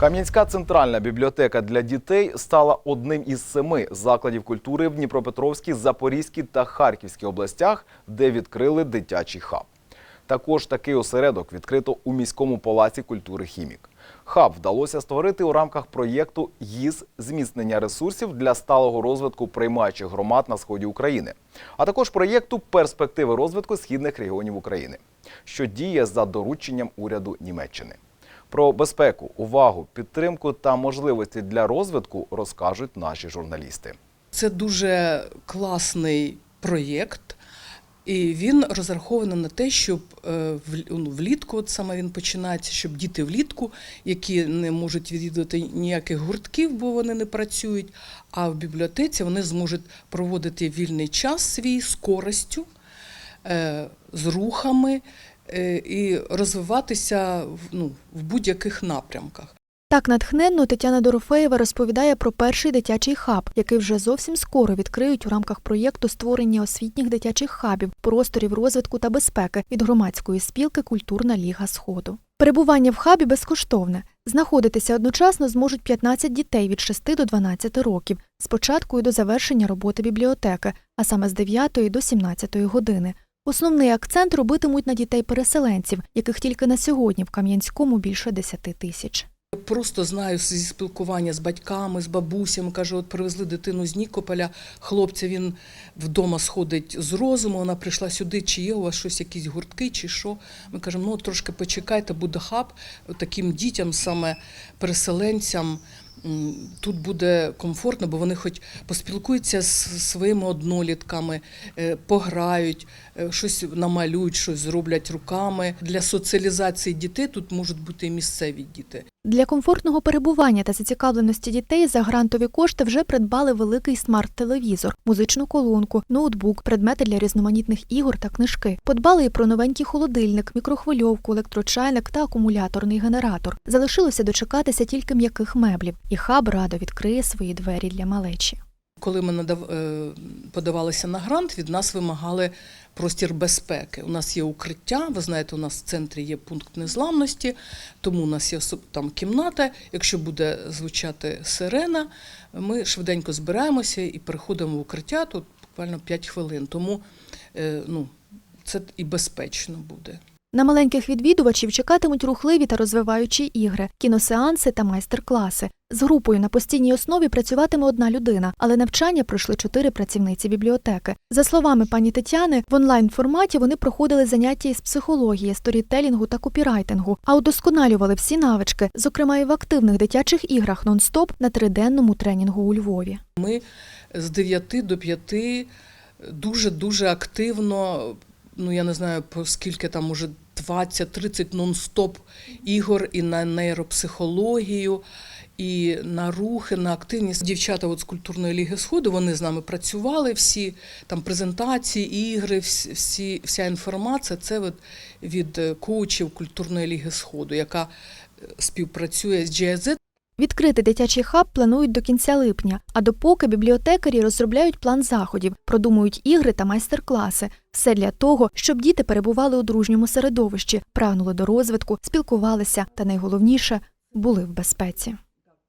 Кам'янська центральна бібліотека для дітей стала одним із семи закладів культури в Дніпропетровській, Запорізькій та Харківській областях, де відкрили дитячий хаб. Також такий осередок відкрито у міському палаці культури Хімік. Хаб вдалося створити у рамках проєкту ГІЗ зміцнення ресурсів для сталого розвитку приймаючих громад на сході України, а також проєкту перспективи розвитку східних регіонів України, що діє за дорученням уряду Німеччини. Про безпеку, увагу, підтримку та можливості для розвитку розкажуть наші журналісти. Це дуже класний проєкт, і він розрахований на те, щоб е, ну, влітку, от саме він починається, щоб діти влітку, які не можуть відвідувати ніяких гуртків, бо вони не працюють, а в бібліотеці вони зможуть проводити вільний час свій з користю, е, з рухами і розвиватися ну, в будь-яких напрямках. Так натхненно Тетяна Дорофеєва розповідає про перший дитячий хаб, який вже зовсім скоро відкриють у рамках проєкту створення освітніх дитячих хабів, просторів розвитку та безпеки від громадської спілки Культурна Ліга Сходу. Перебування в хабі безкоштовне. Знаходитися одночасно зможуть 15 дітей від 6 до 12 років, з початку і до завершення роботи бібліотеки, а саме з 9 до 17 години. Основний акцент робитимуть на дітей-переселенців, яких тільки на сьогодні в Кам'янському більше 10 тисяч. Просто знаю зі спілкування з батьками, з бабусями. Каже, от привезли дитину з Нікополя, хлопця він вдома сходить з розуму. Вона прийшла сюди, чи є у вас щось, якісь гуртки, чи що. Ми кажемо, ну трошки почекайте, буде хаб. Таким дітям, саме переселенцям. Тут буде комфортно, бо вони хоч поспілкуються з своїми однолітками, е, пограють, е, щось намалюють, щось зроблять руками. Для соціалізації дітей тут можуть бути і місцеві діти. Для комфортного перебування та зацікавленості дітей за грантові кошти вже придбали великий смарт-телевізор, музичну колонку, ноутбук, предмети для різноманітних ігор та книжки. Подбали і про новенький холодильник, мікрохвильовку, електрочайник та акумуляторний генератор. Залишилося дочекатися тільки м'яких меблів, і хаб радо відкриє свої двері для малечі. Коли ми е, подавалися на грант, від нас вимагали простір безпеки. У нас є укриття. Ви знаєте, у нас в центрі є пункт незламності, тому у нас є там кімната. Якщо буде звучати сирена, ми швиденько збираємося і переходимо в укриття. Тут буквально 5 хвилин. Тому е, ну, це і безпечно буде. На маленьких відвідувачів чекатимуть рухливі та розвиваючі ігри, кіносеанси та майстер-класи. З групою на постійній основі працюватиме одна людина, але навчання пройшли чотири працівниці бібліотеки. За словами пані Тетяни, в онлайн форматі вони проходили заняття із психології, сторітелінгу та копірайтингу, а удосконалювали всі навички, зокрема і в активних дитячих іграх нон-стоп на триденному тренінгу у Львові. Ми з 9 до 5 дуже-дуже активно, ну я не знаю, скільки там може 20-30 нон-стоп ігор і на нейропсихологію, і на рухи, на активність. Дівчата от з культурної ліги Сходу вони з нами працювали. Всі там презентації, ігри, всі, вся інформація це от від е, коучів культурної ліги Сходу, яка е, співпрацює з GIZ. Відкрити дитячий хаб планують до кінця липня, а допоки бібліотекарі розробляють план заходів, продумують ігри та майстер-класи. Все для того, щоб діти перебували у дружньому середовищі, прагнули до розвитку, спілкувалися та найголовніше були в безпеці.